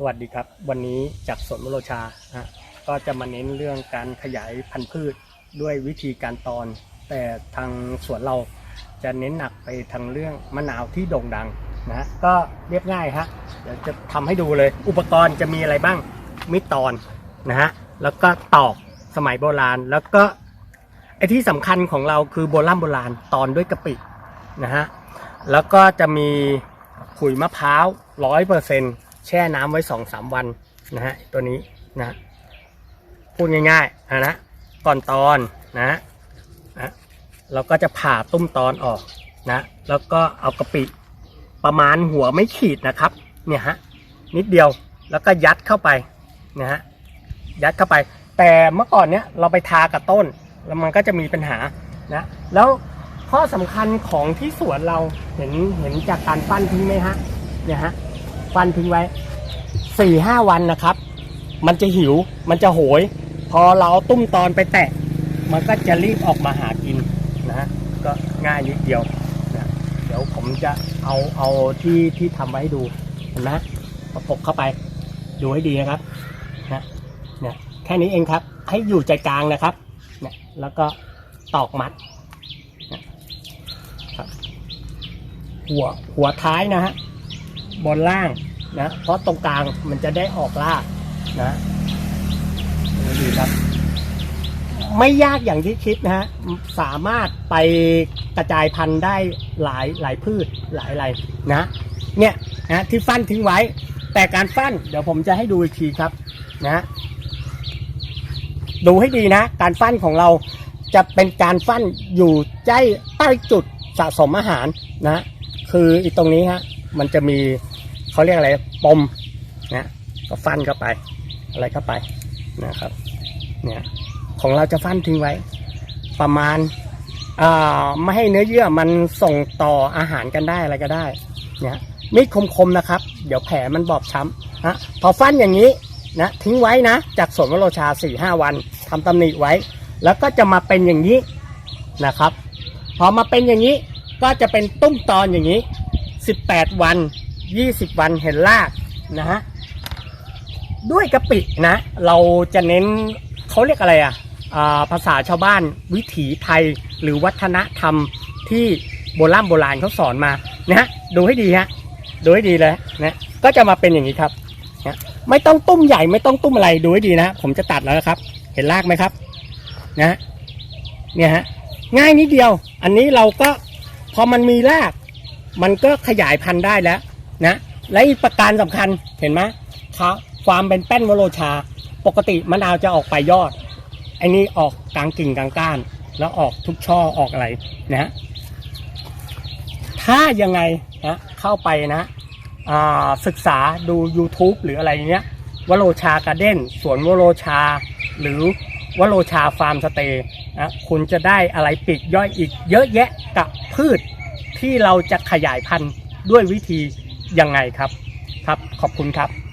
สวัสดีครับ วันนี้จากสวนมโรชาฮะก็จะมาเน้นเรื่องการขยายพันธุ์พืชด้วยวิธีการตอน แต่ทางสวนเราจะเน้นหนักไปทางเรื่องมะนาวที่โด่งดังนะฮะก็เรียบง่ายฮะเดี๋ยวจะทำให้ดูเลย อุปกรณ์จะมีอะไรบ้างมิตอนนะฮะแล้วก็ตอกสมัยโบราณ แล้วก็ไอที่สำคัญของเราคือโบราณโบราณตอนด้วยกะปินะฮะแล้วก็จะมีขุยมะพร้าวร้อยเปอร์เซ็นต์ แช่น้ำไว้สองสามวันนะฮะตัวนี้นะพูดง่ายๆนะนะก่อนตอนนะนะเราก็จะผ่าตุ้มตอนออกนะแล้วก็เอากะปิประมาณหัวไม่ขีดนะครับเนี่ยฮะนิดเดียวแล้วก็ยัดเข้าไปนะฮะยัดเข้าไป แต่เมื่อก่อนเนี้ยเราไปทากับต้น แล้วมันก็จะมีปัญหานะแล้วข้อสำคัญของที่สวนเราเห็นเห็นจากการปั้นทิ้งไหมฮะเนี่ยฮะ ปั้นทิ้งไว้สี่ห้าวันนะครับ มันจะหิวมันจะโหย พอเราเอาตุ้มตอนไปแตะ มันก็จะรีบออกมาหากินนะก็ง่ายนิดเดียวนะเดี๋ยวผมจะเอาเอาที่ที่ทำไว้ให้ดูเห็นไหมประกบเข้าไปดูให้ดีนะครับนะเนี่ยแค่นี้เองครับ ให้อยู่ใจกลางนะครับเนี่ยแล้วก็ตอกมัดนะหัวหัวท้ายนะฮะบนล่าง นะเพราะตรงกลางมันจะได้ออกลากนะดูดีครับ ไม่ยากอย่างที่คิดนะฮะสามารถไปกระจายพันธุ์ได้หลายหลายพืชหลายอะไรนะเนี่ยนะที่ฟันทิ้งไว้ แต่การฟันเดี๋ยวผมจะให้ดูอีกทีครับนะดูให้ดีนะ การฟันของเราจะเป็นการฟันอยู่ใกล้ใต้จุดสะสมอาหารนะ คืออีตรงนี้ฮะมันจะมี เขาเรียกอะไรปมนะก็ฟันเข้าไป อะไรเข้าไปนะครับเนี่ยของเราจะฟันทิ้งไว้ ประมาณไม่ให้เนื้อเยื่อมันส่งต่ออาหารกันได้อะไรก็ได้เนี่ยมีดคมๆนะครับ เดี๋ยวแผลมันบอบช้ำนะพอฟันอย่างนี้นะทิ้งไว้นะจากสวนวโรชา4ี่ห้าวันทำตำหนิไว้ แล้วก็จะมาเป็นอย่างนี้นะครับ พอมาเป็นอย่างนี้ก็จะเป็นตุ้มตอนอย่างนี้ 18 วัน 20 วันเห็นรากนะฮะด้วยกะปินะ เราจะเน้นเขาเรียกอะไรอะอ่าภาษาชาวบ้านวิถีไทยหรือวัฒนธรรมที่โบราณโบราณเขาสอนมานะฮะดูให้ดีฮะดูให้ดีเลยนะก็จะมาเป็นอย่างนี้ครับนะไม่ต้องตุ้มใหญ่ไม่ต้องตุ้มอะไรดูให้ดีนะผมจะตัดแล้วนะครับ เห็นรากไหมครับนะเนี่ยฮะง่ายนิดเดียว อันนี้เราก็พอมันมีราก มันก็ขยายพันธุ์ได้แล้ว นะและอีกประการสำคัญเห็นไหมครับความเป็นแป้นวโรชา ปกติมะนาวจะออกปลายยอดไอ้นี่ออกกลางกิ่งกลางก้าน แล้วออกทุกช่อออกอะไรนะถ้ายังไงนะเข้าไปนะศึกษาดู YouTube หรืออะไรเนี้ยวโรชาการเด้นสวนวโรชา หรือวโรชาฟาร์มสเตย์นะคุณจะได้อะไรปลีกย่อยอีกเยอะแยะกับพืชที่เราจะขยายพันธุ์ด้วยวิธี ยังไงครับครับ ขอบคุณครับ